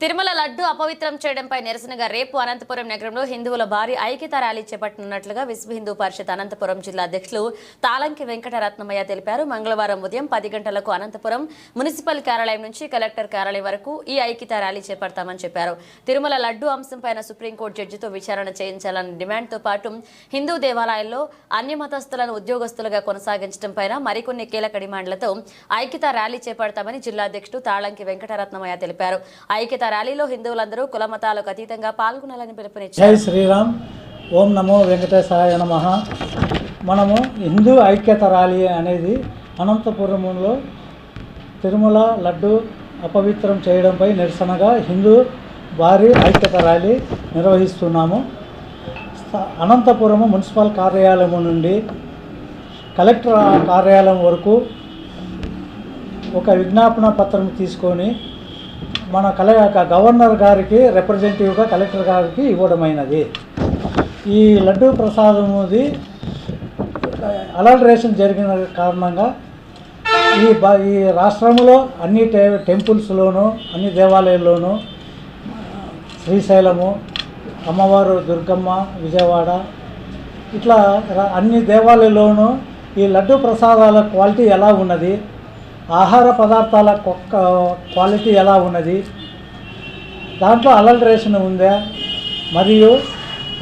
తిరుమల లడ్డు అపవిత్రం చేయడంపై నిరసనగా రేపు అనంతపురం నగరంలో హిందువుల భారీ ఐక్యత ర్యాలీ చేపట్టనున్నట్లుగా విశ్వ హిందూ పరిషత్ అనంతపురం జిల్లా అధ్యక్షులు తాళంకి వెంకటరత్నమయ్య తెలిపారు. మంగళవారం ఉదయం పది గంటలకు అనంతపురం మున్సిపల్ కార్యాలయం నుంచి కలెక్టర్ కార్యాలయం వరకు ఈ ఐక్యత ర్యాలీ చేపడతామని చెప్పారు. తిరుమల లడ్డు అంశంపైన సుప్రీంకోర్టు జడ్జితో విచారణ చేయించాలన్న డిమాండ్తో పాటు హిందూ దేవాలయాల్లో అన్య మతస్థులను ఉద్యోగస్తులుగా కొనసాగించడంపైన మరికొన్ని కీలక డిమాండ్లతో ఐక్యత ర్యాలీ చేపడతామని జిల్లా అధ్యక్షుడు తాళంకి వెంకటరత్నమయ్య తెలిపారు. ఐక్యత ర్యాలీలో హిందువులందరూ కులమతాలకు అతీతంగా పాల్గొనాలని పిలుపునిచ్చారు. జై శ్రీరామ్. ఓం నమో వెంకటేశాయ నమ. మనము హిందూ ఐక్యత ర్యాలీ అనేది అనంతపురంలో తిరుమల లడ్డు అపవిత్రం చేయడంపై నిరసనగా హిందూ భారీ ఐక్యత ర్యాలీ నిర్వహిస్తున్నాము. అనంతపురం అనంతపురము మున్సిపల్ కార్యాలయం నుండి కలెక్టర్ కార్యాలయం వరకు ఒక విజ్ఞాపన పత్రం తీసుకొని మన కల గవర్నర్ గారికి రిప్రజెంటేటివ్గా కలెక్టర్ గారికి ఇవ్వడమైనది. ఈ లడ్డూ ప్రసాదముది అలల్టరేషన్ జరిగిన కారణంగా ఈ బ ఈ రాష్ట్రంలో అన్ని టె టెంపుల్స్లోనూ అన్ని దేవాలయాల్లోనూ శ్రీశైలము అమ్మవారు దుర్గమ్మ విజయవాడ ఇట్లా అన్ని దేవాలయాల్లోనూ ఈ లడ్డు ప్రసాదాల క్వాలిటీ ఎలా ఉన్నది ఆహార పదార్థాల కొక్క క్వాలిటీ ఎలా ఉన్నది? దాంట్లో అలల్ట్రేషన్ ఉందా? మరియు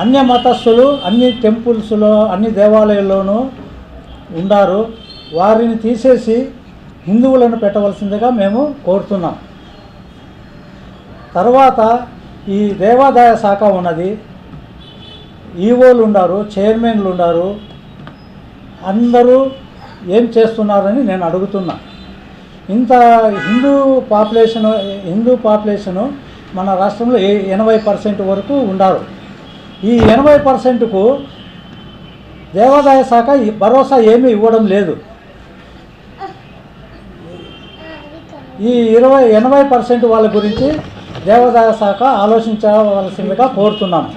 అన్య మతస్థులు అన్ని టెంపుల్స్లో అన్ని దేవాలయాల్లోనూ ఉన్నారు వారిని తీసేసి హిందువులను పెట్టవలసిందిగా మేము కోరుతున్నాం. తర్వాత ఈ దేవాదాయ శాఖ ఉన్నది. ఈవోలు ఉండారు చైర్మన్లు ఉండారు. అందరూ ఏం చేస్తున్నారని నేను అడుగుతున్నా. ఇంత హిందూ పాపులేషన్ హిందూ పాపులేషను మన రాష్ట్రంలో ఎనభై పర్సెంట్ వరకు ఉన్నారు ఈ ఎనభై పర్సెంట్కు దేవాదాయ శాఖ భరోసా ఏమీ ఇవ్వడం లేదు. ఈ ఇరవై ఎనభై పర్సెంట్ వాళ్ళ గురించి దేవాదాయ శాఖ ఆలోచించవలసిందిగా కోరుతున్నాను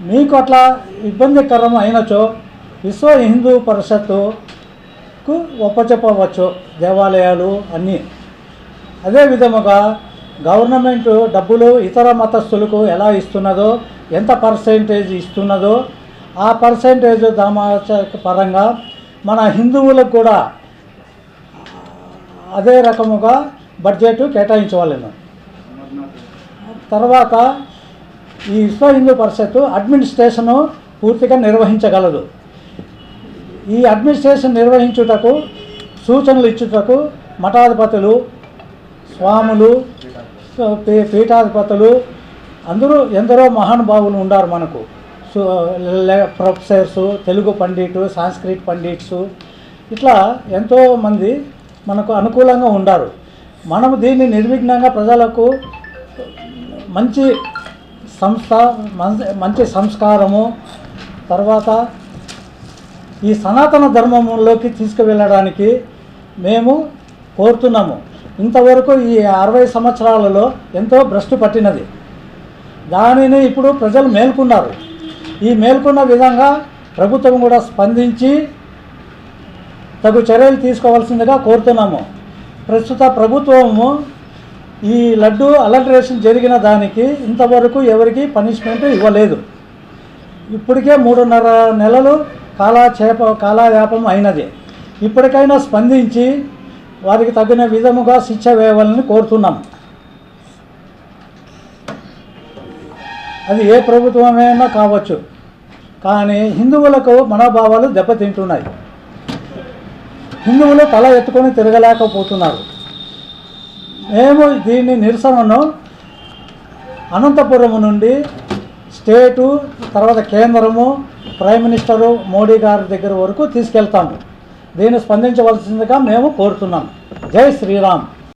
మీకు అట్లా ఇబ్బందికరం అయినచో విశ్వ హిందూ కు ఒప్పచెప్పవచ్చు. దేవాలయాలు అన్నీ. అదే విధముగా గవర్నమెంట్ డబ్బులు ఇతర మతస్థులకు ఎలా ఇస్తున్నదో ఎంత పర్సెంటేజ్ ఇస్తున్నదో ఆ పర్సెంటేజ్ దామాచ పరంగా మన హిందువులకు కూడా అదే రకముగా బడ్జెట్ కేటాయించవాలను. తర్వాత ఈ విశ్వ హిందూ పరిషత్తు అడ్మినిస్ట్రేషను పూర్తిగా నిర్వహించగలదు. ఈ అడ్మినిస్ట్రేషన్ నిర్వహించుటకు సూచనలు ఇచ్చుటకు మఠాధిపతులు స్వాములు పీఠాధిపతులు అందరూ ఎందరో మహానుభావులు ఉన్నారు మనకు. సో ప్రొఫెసర్స్ తెలుగు పండిట్ సాంస్క్రిట్ పండిట్స్ ఇట్లా ఎంతోమంది మనకు అనుకూలంగా ఉండారు. మనము దీన్ని నిర్విఘ్నంగా ప్రజలకు మంచి సంస్థ మంచి సంస్కారము తర్వాత ఈ సనాతన ధర్మంలోకి తీసుకువెళ్ళడానికి మేము కోరుతున్నాము. ఇంతవరకు ఈ అరవై సంవత్సరాలలో ఎంతో భ్రష్టు పట్టినది. దానిని ఇప్పుడు ప్రజలు మేల్కొన్నారు. ఈ మేల్కొన్న విధంగా ప్రభుత్వం కూడా స్పందించి తగు చర్యలు తీసుకోవాల్సిందిగా కోరుతున్నాము. ప్రస్తుత ప్రభుత్వము ఈ లడ్డు అలల్ట్రేషన్ జరిగిన దానికి ఇంతవరకు ఎవరికి పనిష్మెంట్ ఇవ్వలేదు. ఇప్పటికే మూడున్నర నెలలు కాలాచేప కాలయాపం అయినది. ఇప్పటికైనా స్పందించి వారికి తగిన విధముగా శిక్ష వేయాలని కోరుతున్నాం. అది ఏ ప్రభుత్వమైనా కావచ్చు. కానీ హిందువులకు మనోభావాలు దెబ్బతింటున్నాయి. హిందువులు తల ఎత్తుకొని తిరగలేకపోతున్నారు. మేము దీన్ని నిరసనను అనంతపురం నుండి స్టేటు తర్వాత కేంద్రము ప్రైమ్ మినిస్టరు మోడీ గారి దగ్గర వరకు తీసుకెళ్తాము దీన్ని స్పందించవలసిందిగా మేము కోరుతున్నాం. జై శ్రీరామ్.